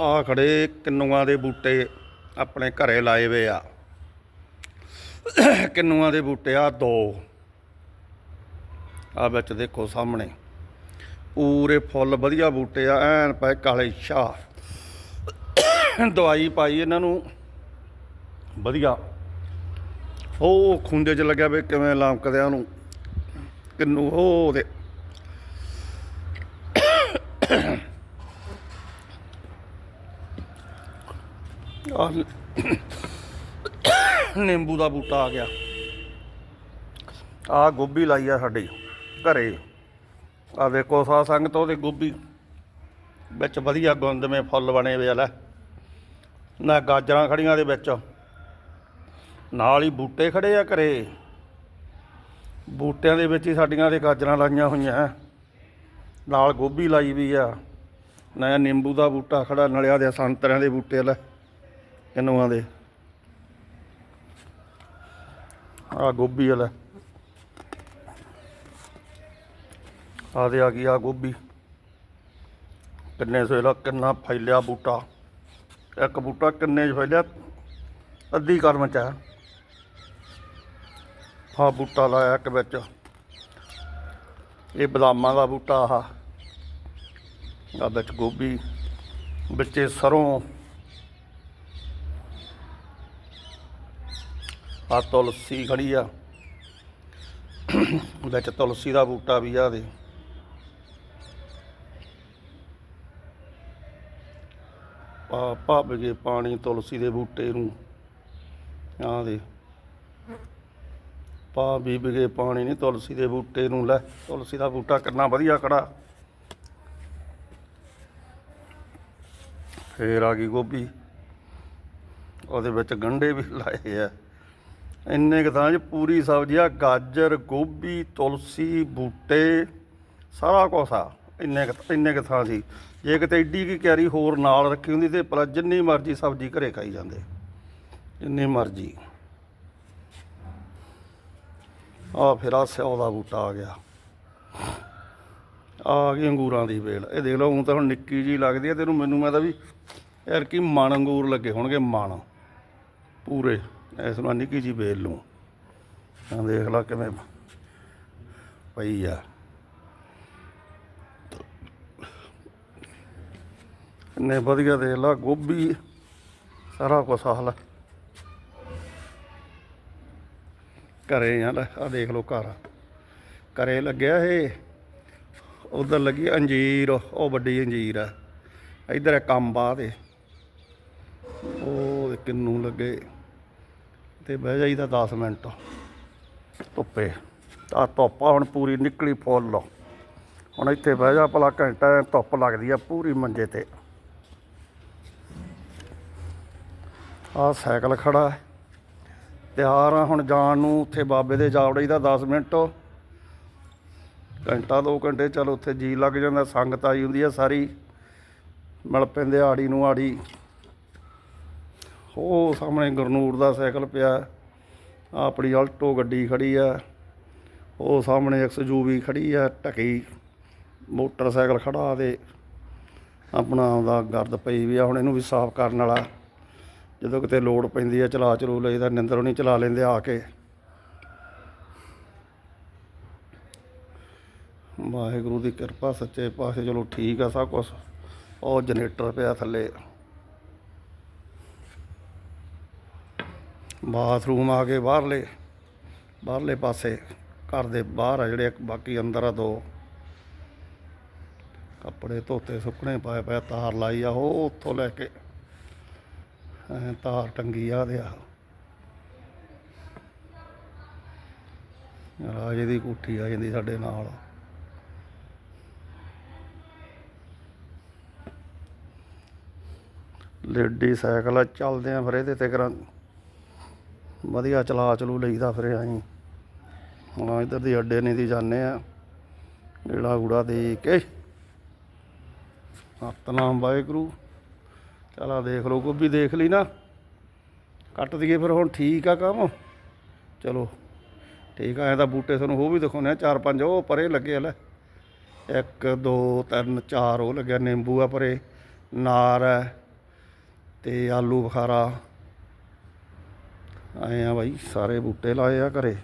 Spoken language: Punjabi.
ਆ ਖੜੇ ਕਿੰਨੂਆਂ ਦੇ ਬੂਟੇ ਆਪਣੇ ਘਰੇ ਲਾਏ ਵੇ ਆ। ਕਿੰਨੂਆਂ ਦੇ ਬੂਟੇ ਆ ਦੋ। ਆ ਵਿੱਚ ਦੇਖੋ ਸਾਹਮਣੇ। ਪੂਰੇ ਫੁੱਲ ਵਧੀਆ ਬੂਟੇ ਆ, ਐਨ ਪਏ ਕਾਲੇ ਸ਼ਾਹ। ਦਵਾਈ ਪਾਈ ਇਹਨਾਂ ਨੂੰ। ਵਧੀਆ। ਉਹ ਖੁੰਡੇ 'ਚ ਲੱਗਿਆ ਵੇ ਕਿਵੇਂ ਲਮਕਦਿਆਂ ਨੂੰ। ਕਿੰਨੂ, ਉਹ ਦੇ ਆਹ ਨਿੰਬੂ ਦਾ ਬੂਟਾ ਆ ਗਿਆ। ਆ ਗੋਭੀ ਲਾਈ ਆ ਸਾਡੀ ਘਰੇ। ਆ ਵੇਖੋ ਸਾ ਸੰਗਤ, ਉਹਦੇ ਗੋਭੀ ਵਿੱਚ ਵਧੀਆ ਗੁੰਦਵੇਂ ਫੁੱਲ ਬਣੇ ਵੇ ਲੈ। ਨਾ ਗਾਜਰਾਂ ਖੜੀਆਂ ਦੇ ਵਿੱਚ, ਨਾਲ ਹੀ ਬੂਟੇ ਖੜੇ ਆ ਘਰੇ। ਬੂਟਿਆਂ ਦੇ ਵਿੱਚ ਹੀ ਸਾਡੀਆਂ ਦੇ ਗਾਜਰਾਂ ਲਾਈਆਂ ਹੋਈਆਂ। ਨਾਲ ਗੋਭੀ ਲਾਈ ਵੀ ਆ। ਨਾ ਨਿੰਬੂ ਦਾ ਬੂਟਾ ਖੜਾ ਨਲਿਆ ਦੇ ਸੰਤਰਿਆਂ ਦੇ ਬੂਟੇ ਲੈ ਕਿੰਨੂਆਂ ਦੇ। ਆ ਗੋਭੀ ਵਾਲਾ ਆ ਦੇ ਆ ਗਈ ਆ ਗੋਭੀ। ਕਿੰਨੇ ਸੋਇਲਾ ਕਿੰਨਾ ਫੈਲਿਆ ਬੂਟਾ। ਇੱਕ ਬੂਟਾ ਕਿੰਨੇ ਫੈਲਿਆ? ਅੱਧੀ ਕਲਮ ਚ ਆ। ਬੂਟਾ ਲਾਇਆ ਇੱਕ ਵਿੱਚ। ਇਹ ਬਦਾਮਾਂ ਦਾ ਬੂਟਾ ਆ ਆ ਵਿੱਚ ਗੋਭੀ, ਵਿੱਚੇ ਸਰੋਂ। ਆ ਤੁਲਸੀ ਖੜੀ ਆ। ਵਿੱਚ ਤੁਲਸੀ ਦਾ ਬੂਟਾ ਵੀ ਆ ਦੇ ਪਾ ਭੱਬ ਗਏ ਪਾਣੀ ਤੁਲਸੀ ਦੇ ਬੂਟੇ ਨੂੰ। ਆ ਦੇ। ਪਾ ਬੀਬ ਪਾਣੀ ਨਹੀਂ ਤੁਲਸੀ ਦੇ ਬੂਟੇ ਨੂੰ ਲੈ, ਤੁਲਸੀ ਦਾ ਬੂਟਾ ਕਿੰਨਾ ਵਧੀਆ ਖੜਾ। ਫੇਰ ਆ ਗਈ ਗੋਭੀ। ਉਹਦੇ ਵਿੱਚ ਗੰਢੇ ਵੀ ਲਾਏ ਆ। ਇੰਨੇ ਕੁ ਥਾਂ 'ਚ ਪੂਰੀ ਸਬਜ਼ੀ ਆ, ਗਾਜਰ, ਗੋਭੀ, ਤੁਲਸੀ, ਬੂਟੇ, ਸਾਰਾ ਕੁਛ ਆ। ਇੰਨੇ ਕੁ ਇੰਨੇ ਕੁ ਥਾਂ ਸੀ। ਜੇ ਕਿਤੇ ਏਡੀ ਕੀ ਕਿਆਰੀ ਹੋਰ ਨਾਲ ਰੱਖੀ ਹੁੰਦੀ ਤੇ ਭਲਾ ਜਿੰਨੀ ਮਰਜ਼ੀ ਸਬਜ਼ੀ ਘਰੇ ਖਾਈ ਜਾਂਦੇ। ਜਿੰਨੀ ਮਰਜ਼ੀ। ਆ ਫਿਰ ਆ ਸਿਓ ਦਾ ਬੂਟਾ ਆ ਗਿਆ। ਆ ਗਈ ਅੰਗੂਰਾਂ ਦੀ ਵੇਲ। ਇਹ ਦੇਖ ਲਓ ਹੁਣ ਤਾਂ ਹੁਣ ਨਿੱਕੀ ਜੀ ਲੱਗਦੀ ਹੈ ਤੈਨੂੰ ਮੈਨੂੰ ਮੈਂ ਤਾਂ ਵੀ ਯਾਰ ਕੀ ਮਣ ਅੰਗੂਰ ਲੱਗੇ ਹੋਣਗੇ, ਮਣ। ਪੂਰੇ, ਇਸ ਨੂੰ ਨਿੱਕੀ ਜੀ ਵੇਲ ਲੂੰ ਆ ਦੇਖ ਲਾ ਕਿਵੇਂ ਪਈ ਆ। ਇੰਨੇ ਵਧੀਆ ਦੇਖ ਲਾ, ਗੋਭੀ, ਸਾਰਾ ਕੁਛ ਹਾਲ ਘਰੇ ਆ, ਲੈ ਆ ਦੇਖ ਲਓ ਘਰ। ਘਰੇ ਲੱਗਿਆ ਇਹ। ਉਧਰ ਲੱਗੀ ਅੰਜੀਰ, ਉਹ ਵੱਡੀ ਅੰਜੀਰ ਆ। ਇਧਰ ਹੈ ਕੰਬਾ ਦੇ ਉਹ ਕਿੰਨੂ ਲੱਗੇ? ਤੇ ਬਹਿ ਜਾਈਦਾ 10 ਮਿੰਟ। ਧੁੱਪੇ। ਆ ਧੁੱਪ ਹੁਣ ਪੂਰੀ ਨਿਕਲੀ ਫੁੱਲ। ਹੁਣ ਇੱਥੇ ਬਹਿ ਜਾ ਭਲਾ, ਘੰਟਾ ਧੁੱਪ ਲੱਗਦੀ ਆ ਪੂਰੀ ਮੰਜੇ ਤੇ। ਆ ਸਾਈਕਲ ਖੜਾ ਹੈ। ਤਿਆਰ ਆ, ਹੁਣ ਜਾਣ ਨੂੰ ਉੱਥੇ ਬਾਬੇ ਦੇ ਜਾਵੜੇ ਦਾ 10 ਮਿੰਟ। ਘੰਟਾ 2 ਘੰਟੇ, ਚਲ ਉੱਥੇ ਜੀ ਲੱਗ ਜਾਂਦਾ, ਸੰਗਤ ਆਈ ਹੁੰਦੀ ਆ ਸਾਰੀ। ਮਿਲ ਪੈਂਦੇ ਆੜੀ ਨੂੰ ਆੜੀ। ਉਹ ਸਾਹਮਣੇ ਗੁਰਨੂਰ ਦਾ ਸਾਈਕਲ ਪਿਆ। ਆਪਣੀ ਆਲਟੋ ਗੱਡੀ ਖੜੀ ਆ। ਉਹ ਸਾਹਮਣੇ ਐਕਸਯੂਵੀ ਖੜੀ ਆ, ਢਕੀ। ਮੋਟਰਸਾਈਕਲ ਖੜਾ ਤੇ ਆਪਣਾ ਆਉਂਦਾ ਗਰਦ ਪਈ ਵੀ ਆ, ਹੁਣ ਇਹਨੂੰ ਵੀ ਸਾਫ਼ ਕਰਨ ਵਾਲਾ। ਜਦੋਂ ਕਿਤੇ ਲੋੜ ਪੈਂਦੀ ਆ ਚਲਾ ਚਲੂ ਲਈਦਾ ਨਿੰਦਰ ਨਹੀਂ ਚਲਾ ਲੈਂਦੇ ਆ ਕੇ। ਵਾਹਿਗੁਰੂ ਦੀ ਕਿਰਪਾ, ਸੱਚੇ ਪਾਸੇ ਚਲੋ ਠੀਕ ਆ ਸਭ ਕੁਛ। ਉਹ ਜਨਰੇਟਰ ਪਿਆ ਥੱਲੇ। ਬਾਥਰੂਮ ਆ ਗਏ ਬਾਹਰਲੇ। ਬਾਹਰਲੇ ਪਾਸੇ, ਘਰ ਦੇ ਬਾਹਰ ਆ ਜਿਹੜੇ ਬਾਕੀ ਅੰਦਰ ਆ ਦੋ। ਕੱਪੜੇ ਧੋਤੇ, ਸੁੱਕਣੇ ਪਾਏ ਪਏ ਤਾਰ ਲਾਈ ਆ ਉਹ ਉੱਥੋਂ ਲੈ ਕੇ। ਤਾਰ ਟੰਗੀ ਆ ਦੇ ਆ ਰਾਜੇ ਦੀ ਕੋਠੀ ਆ ਜਾਂਦੀ ਸਾਡੇ ਨਾਲ। ਲੇਡੀ ਸਾਈਕਲ ਚੱਲਦੇ ਆ ਫਿਰ ਇਹਦੇ ਤੇ ਕਰਾਂ। ਵਧੀਆ ਚਲਾ ਚਲੂ ਲਈਦਾ ਫਿਰ ਅਸੀਂ ਹੁਣ ਇੱਧਰ ਦੀ ਅੱਡੇ ਨਹੀਂ ਦੀ ਜਾਂਦੇ ਆ। ਗੇੜਾ ਗੂੜਾ ਦੇ ਕੇ। ਸਤਨਾਮ ਵਾਹਿਗੁਰੂ। ਚਲ ਆ ਦੇਖ ਲਓ ਗੋਭੀ ਦੇਖ ਲਈ ਨਾ। ਕੱਟ ਦਈਏ ਫਿਰ ਹੁਣ ਠੀਕ ਆ ਕੰਮ। ਚਲੋ, ਠੀਕ ਆ, ਐ ਤਾਂ ਬੂਟੇ ਤੁਹਾਨੂੰ ਉਹ ਵੀ ਦਿਖਾਉਣੇ ਆ, ਚਾਰ ਪੰਜ ਉਹ ਪਰੇ ਲੱਗੇ ਲੈ। 1 2 3 4 ਉਹ ਲੱਗਿਆ, ਨਿੰਬੂ ਆ ਪਰੇ, ਨਾਰ ਹੈ ਤੇ ਆਲੂ ਬੁਖਾਰਾ। ਆਏ ਆ ਬਾਈ, ਸਾਰੇ ਬੂਟੇ ਲਾਏ ਆ ਘਰੇ।